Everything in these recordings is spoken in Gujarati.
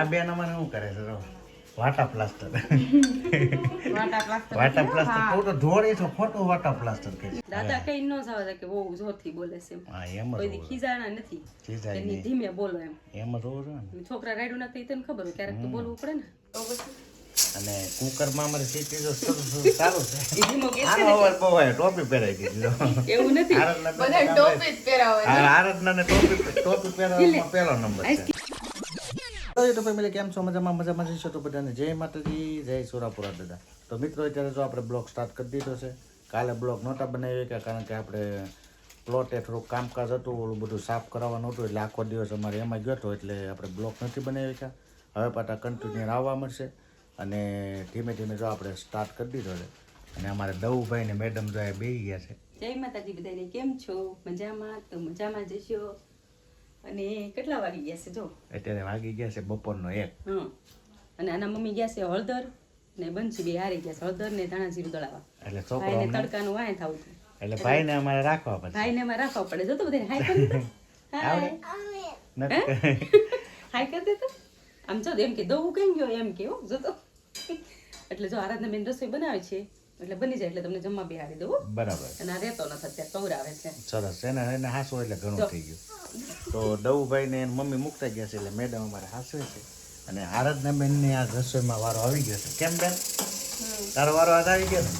આ બેન અમારે શું કરે છે? વાટા પ્લાસ્ટર. વાટા પ્લાસ્ટર ફોટો ધોળી તો ખોટું વાટા પ્લાસ્ટર કે દાદા કઈ ન જવા કે બહુ જોરથી બોલે છે હા એમ કોઈ ખીજાણા નથી. ખીજાય એની ધીમે બોલો એમ. એમ જ હોવું જોઈએ ને. છોકરા રાડ્યું નથી તને ખબર હોય ક્યારેક તો બોલવું પડે ને. તો પછી અને કુકરમાં અમારે સીટી સારું છે. એ ધીમો કે આનો અવાજ બહુ હોય ટોપી પહેરાઈ દીધી એવું નથી. બધા ટોપી જ પહેરાવે આ આરતનાને ટોપી ટોપી પહેરાવવામાં પહેલો નંબર છે. યુટ્યુબ ફેમિલી કેમ છો? મજામાં મજામાં જઈશો તો બધાને. જય માતાજી, જય સુરાપુરા દાદા. તો મિત્રો, અત્યારે જો આપણે બ્લોગ સ્ટાર્ટ કરી દીધો છે, કાલે બ્લોગ નહોતા બનાવી કે કારણ કે આપણે પ્લોટે થોડુંક કામકાજ હતું, ઓલું બધું સાફ કરાવવાનું હતું, એટલે આખો દિવસ અમારે એમાં ગયો હતો, એટલે આપણે બ્લોગ નથી બનાવી કે હવે પાછા કન્ટિન્યુ આવવા મળશે. અને ધીમે ધીમે જો આપણે સ્ટાર્ટ કરી દીધો છે. અને અમારે દવુભાઈ ને મેડમ જો એ બેસી ગયા છે. જય માતાજી બધાને. કેમ છો? મજામાં? તો મજામાં જશો અને કેટલા વાગી ગયા છે જો? અત્યારે વાગી ગયા છે બપોરનો એક. અને આના મમ્મી ગયા છે હળદર ને બંસી બે હારી ગયા છે હળદર ને ધાણા જીરું દળાવા. એટલે છોકરો તડકાનું વાય થાવું એટલે ભાઈને અમારે રાખવા પડશે. ભાઈને એમાં રાખવા પડે. જો તો બધાને હાય કરી હાય. કરી દે તો. આમ જો એમ કે દઉં કઈ ગયો એમ કે જો તો. એટલે જો આરાધના બેન રસોઈ બનાવે છે એટલે બની જાય એટલે તમને જમવા બિહારી દઉં બરાબર. અને આ રહેતો નથી અત્યારે કવરાવે છે સરસ. એને એને હાસો એટલે ઘણું થઈ ગયું. તો દવુભાઈ ને મમ્મી મૂકતા ગયા છે એટલે મેડમ અમારે હાસવે છે. અને આરાધના બેન ને આ રસોઈમાં વારો આવી ગયો છે. કેમ બેન? તારો વારો હાથ આવી ગયો ને?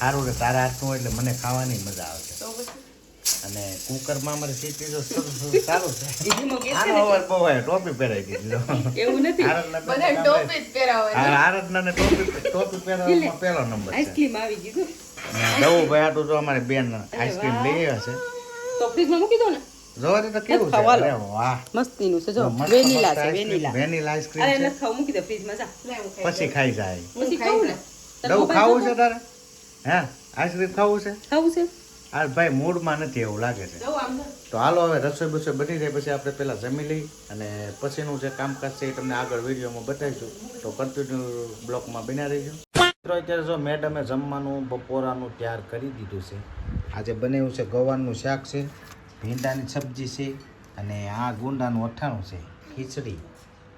સારું તારા હાથનું એટલે મને ખાવાની મજા આવે. અને કુકરમાં અમારે સીટી તો સારું છે. આનો અવાજ બહુ ટોપી પહેરાઈ દીધી. એવું નથી? બધા ટોપી જ પહેરાવે. આ ને ટોપી ટોપી પહેરવામાં પહેલો નંબર છે. આઈસ્ક્રીમ આવી ગયું જો ભાઈ જો અમારી બેન આઈસ્ક્રીમ લઈ આવ્યા છે તો ફ્રીજમાં મૂકી દો ને. જોવા દે તો કેવું છે. અરે વાહ. મસ્તીનું છે જો. વેનીલા છે આઈસ્ક્રીમ. વેનીલા. વેનીલા આઈસ્ક્રીમ છે. નથી ખાવું મૂકી દે ફ્રીજમાં જા. પછી ખાઈ જાય. પછી ખાવું ને. દવું ખાવું છે તારે? હે? આઈસ્ક્રીમ ખાવું છે? ખાવું છે. આ ભાઈ મૂડમાં નથી એવું લાગે છે. તો હાલો હવે રસોઈ બસોઈ બની જાય પછી આપણે પહેલાં જમી લઈ અને પછીનું જે કામકાજ છે એ તમને આગળ વિડીયોમાં બતાવીશું. તો કન્ટિન્યુ બ્લોકમાં બન્યા રહીશું. મિત્રો અત્યારે જો મેડમે જમવાનું બપોરાનું તૈયાર કરી દીધું છે. આજે બનાવ્યું છે ગવારનું શાક છે ભીંડાની સબ્જી છે અને આ ગુંડાનું અઠાણું છે ખીચડી.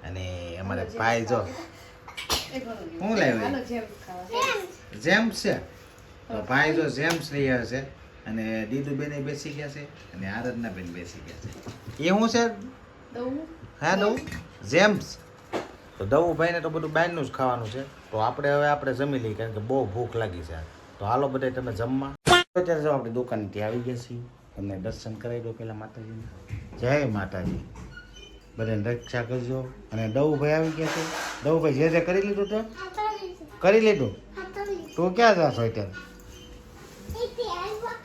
અને અમારે ભાઈ જો શું લાવ્યું જેમ્સ છે. તો ભાઈ જો જેમ્સ લઈ આવે છે. અને દીદુ બેન બેસી ગયા છે અને આરાધના બેન બેસી ગયા છે. એ શું છે? હા દઉં? જેમ્સ. તો દવું ભાઈને તો બધું બહારનું જ ખાવાનું છે. તો આપણે હવે આપણે જમી લઈએ કારણ કે બહુ ભૂખ લાગી છે. તો હાલો બધા તમે જમવા. અત્યારે આપણે દુકાનથી આવી ગયા છીએ. તમને દર્શન કરાવી દો પેલા માતાજીને. જય માતાજી. બધાને રક્ષા કરજો. અને દવુભાઈ આવી ગયા છે. દવુભાઈ જે જે કરી લીધું તો? કરી લીધું. તું ક્યાં જાશો અત્યારે?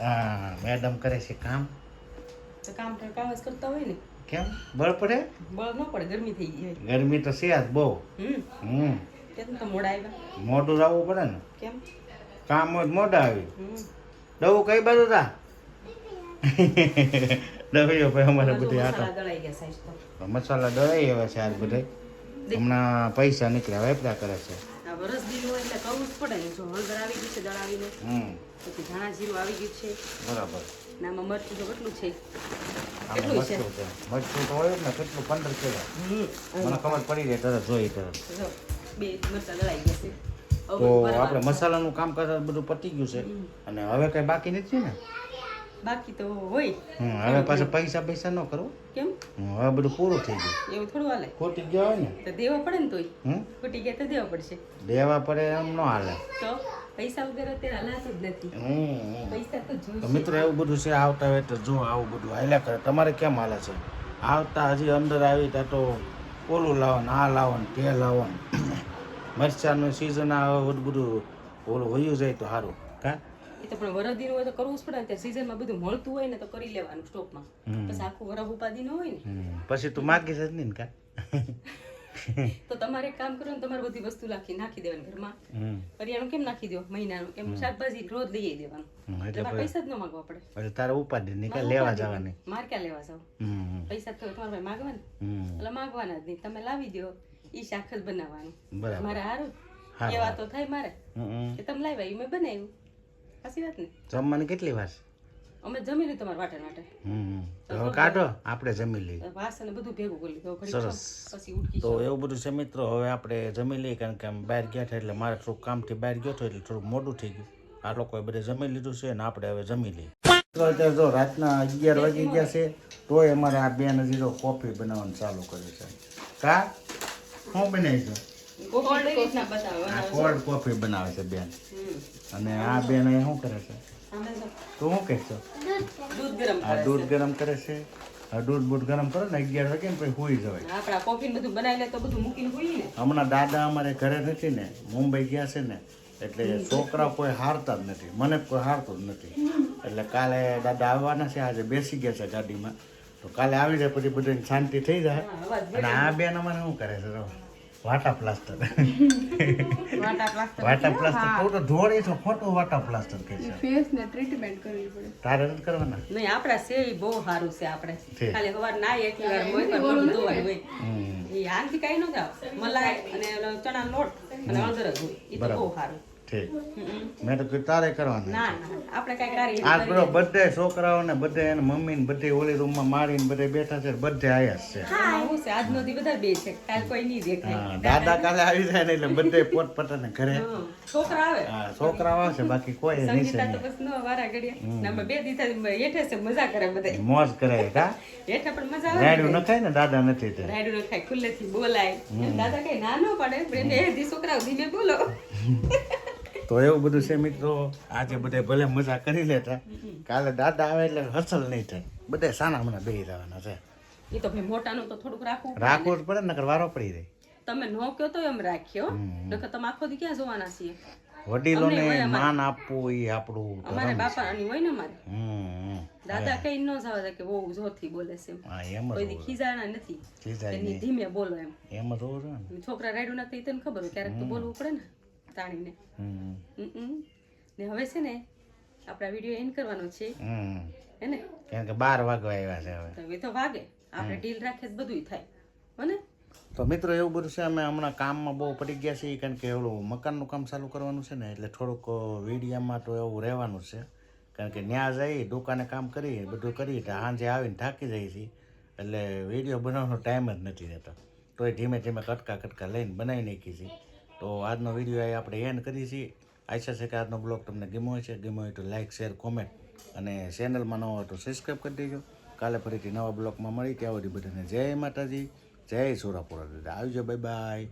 હા મેડમ કરે છે કામ. તો કામ તો કામ જ કરતા હોય ને? કેમ? બળ પડે? બળ ન પડે ગરમી થઈ ગઈ ગરમી તો છે આજ બહુ. હમ. કેમ તો મોડા આવ્યા. મોઢું આવવું પડે ને. કેમ? કામ જ મોડા મોઢા આવી દવું કઈ બાજુ તા દવીઓ ભાઈ અમારે બધી આટા મસાલા દળાઈ આવે છે આજ બધે. હમણાં પૈસા નીકળ્યા વેપરા કરે છે. આ વરસ દીધું એટલે કરવું જ પડે જો હળદર આવી ગઈ છે દળાવીને. હમ. પછી ધાણા જીરું આવી ગયું છે. બરાબર. ને આમાં મરચું તો કેટલું છે? કેટલું છે? મરચું તો હોય ને કેટલું? પંદર કિલો. મને ખબર પડી જાય તરત જોઈ તરત. બે મરચા દળાઈ ગયા છે. તો આપણે છે. મસાલાનું કામ કરતા બધું પતી ગયું છે. અને હવે કઈ બાકી નથી ને? બાકી તો હોય. હવે પાછા પૈસા પૈસા ન કરો. કેમ? હવે બધું પૂરું થઈ ગયું. એવું થોડું હાલે. ખોટી ગયા હોય ને? તો દેવા પડે ને તોય? ખોટી ગયા તો દેવા પડશે. દેવા પડે એમ ન હાલે. તો? પૈસા વગર અત્યારે હલાતું જ નથી. હમ, હમ. પૈસા તો મિત્રો એવું બધું છે આવતા હોય તો જો આવું બધું હાલ્યા કરે. તમારે કેમ હાલે છે? આવતા હજી અંદર આવી ત્યાં તો ઓલું લાવો ને આ લાવો ને તે લાવો ને. મરચાનું સિઝન આવે બધું બધું ઓલું હોયું જાય તો સારું. કા? એ તો પણ વરદીનું હોય તો કરવું જ પડે ને. અત્યારે સિઝનમાં બધું મળતું હોય ને તો કરી લેવાનું સ્ટોકમાં પછી આખું વરફ ઉપાધિ ન હોય ને. પછી તું માગી જ નહીં ને કા? તો તમારે કામ કરો ને તમારે બધી વસ્તુ નાખી નાખી દેવાની ઘરમાં. કરિયાણું કેમ નાખી દો? મહિનાનું. કેમ શાકભાજી રોજ લઈ દેવાનું. એટલે પૈસા જ ન માગવા પડે. તારે ઉપાધિ નહીં કે લેવા જવાની. માર ક્યાં લેવા જાવ? પૈસા તો તમારે ભાઈ માગવા ને. એટલે માગવાના જ નહીં. તમે લાવી દો. ઈ શાક જ બનાવવાનું. મારે સારું કેવા એવા તો થાય મારે. કે તમે લાવ્યા એ મેં બનાવ્યું. સાચી વાત ને? જમવાની કેટલી વાર? અમે જમી લીધું તમારા વાટણ વાટે હમ. હવે કાઢો આપણે જમી લઈએ. વાસણ બધું ભેગું કરી લીધું. સરસ. પછી તો એવું બધું છે મિત્રો હવે આપણે જમી લઈએ કારણ કે આમ બહાર ગયા હતા એટલે મારે થોડુંક કામથી બહાર ગયો હતો એટલે થોડુંક મોડું થઈ ગયું. આ લોકોએ બધે જમી લીધું છે ને આપણે હવે જમી લઈએ. અત્યારે જો રાતના અગિયાર વાગી ગયા છે તોય અમારે આ બેન હજી તો કોફી બનાવવાનું ચાલુ કર્યું છે. કા? શું બનાવી છે કોફી આ કોલ્ડ બનાવે છે બેન. અને આ બેન અહીંયા શું કરે છે? તો શું કહેશો દૂધ આ દૂધ ગરમ કરે છે? આ દૂધ બૂધ ગરમ કરો ને અગિયાર વાગે ને પછી હોઈ જવાય. આપણા કોફી બધું બનાવી લે તો બધું મૂકીને હોઈ ને. હમણાં દાદા અમારે ઘરે નથી ને મુંબઈ ગયા છે ને એટલે છોકરા કોઈ હારતા જ નથી મને કોઈ હારતું જ નથી. એટલે કાલે દાદા આવવાના છે આજે બેસી ગયા છે ગાડીમાં. તો કાલે આવી જાય પછી બધાને શાંતિ થઈ જાય. અને આ બેન અમારે શું કરે છે જો, વાટા પ્લાસ્ટર વાટા પ્લાસ્ટર તું તો ધોળી છો ખોટું વાટા પ્લાસ્ટર કે છે. ફેસ ને ટ્રીટમેન્ટ કરવી પડે. તારે નથી કરવાના? નહીં આપણા છે ઈ બહુ સારું છે આપણે. ખાલી હવાર ના એટલી વાર હોય પણ બધું ધોવાનું હોય. એ આનથી કાંઈ ન જાવ મલાઈ અને ચણા લોટ અને જ હોય. એ તો બહુ સારું. ઠીક. મેં તો કીધું તારે કરવાનું ના ના આપણે કાંઈ બધે છોકરાઓને બધે એને મમ્મી ને બધે ઓલી રૂમમાં મારીને બધે બેઠા છે બધે આયા છે. હા હું છે? આજનો દી બધા બે છે. કાલ કોઈ નહીં દેખાય. દાદા કાલે આવી જાય ને એટલે બધે પોત પોતાને ઘરે છોકરા આવે. હા, છોકરાઓ આવશે બાકી કોઈ નહીં સંગીતા તો બસ ન વારા ઘડિયા ને બે દીધા હેઠે છે મજા કરે બધા. મોજ કરે કા? હેઠે પણ મજા આવે રાડ્યું ન ખાય ને દાદા નથી તે રાયડું ન ખાય ખુલ્લેથી બોલાય. દાદા કઈ નાનો પડે. એને એ દી છોકરાઓ ધીમે બોલો. તો એવું બધું છે મિત્રો આજે બધે ભલે મજા કરી લેતા. કાલે દાદા આવે એટલે હસલ નહીં થાય. બધે સાના હમણાં બેહી રહેવાના છે. એ તો ભાઈ મોટાનું તો થોડુંક રાખવું રાખવું જ પડે નકર વારો પડી રહી તમે નો કયો તો એમ રાખ્યો. નકર તમે આખો દી ક્યાં જોવાના છીએ? વડીલોને માન આપવું એ આપણું અમારે બાપાની હોય ને હમ. દાદા કઈ ન જવા દે કે બહુ જોથી બોલે છે એમ. કોઈ ખીજાણા નથી. ધીમે બોલો એમ. એમ જ હોવું જોઈએ ને. છોકરા નથી તને ખબર હોય ક્યારેક તો બોલવું પડે ને. તાણીને. ને હવે છે ને આપણા વીડિયો એન્ડ કરવાનો છે. હે ને? કે બાર વાગવા આવ્યા છે હવે. તો વાગે. આપણે ડીલ રાખે તો બધુંય થાય. હો ને? તો મિત્રો એવું બધું છે અમે હમણાં કામમાં બહુ પડી ગયા છીએ કારણ કે ઓલું મકાનનું કામ ચાલુ કરવાનું છે ને એટલે થોડુંક વીડિયામાં તો એવું રહેવાનું છે. કારણ કે ત્યાં જઈ દુકાને કામ કરી બધું કરી એટલે સાંજે આવીને થાકી જાય છે એટલે વીડિયો બનાવવાનો ટાઈમ જ નથી રહેતો. તો એ ધીમે ધીમે કટકા કટકા લઈને બનાવી નાખી છે તો આજનો વીડિયો અહીં આપણે એન્ડ કરી છીએ. આશા છે કે આજનો બ્લોગ તમને ગમ્યો છે ગમ્યો હોય તો લાઇક શેર કોમેન્ટ અને ચેનલમાં નવો હોય તો સબસ્ક્રાઈબ કરી દેજો. કાલે ફરીથી નવા બ્લોગમાં મળી ત્યાં સુધી બધાને જય માતાજી. જય સુરાપુરા આવજો બાય બાય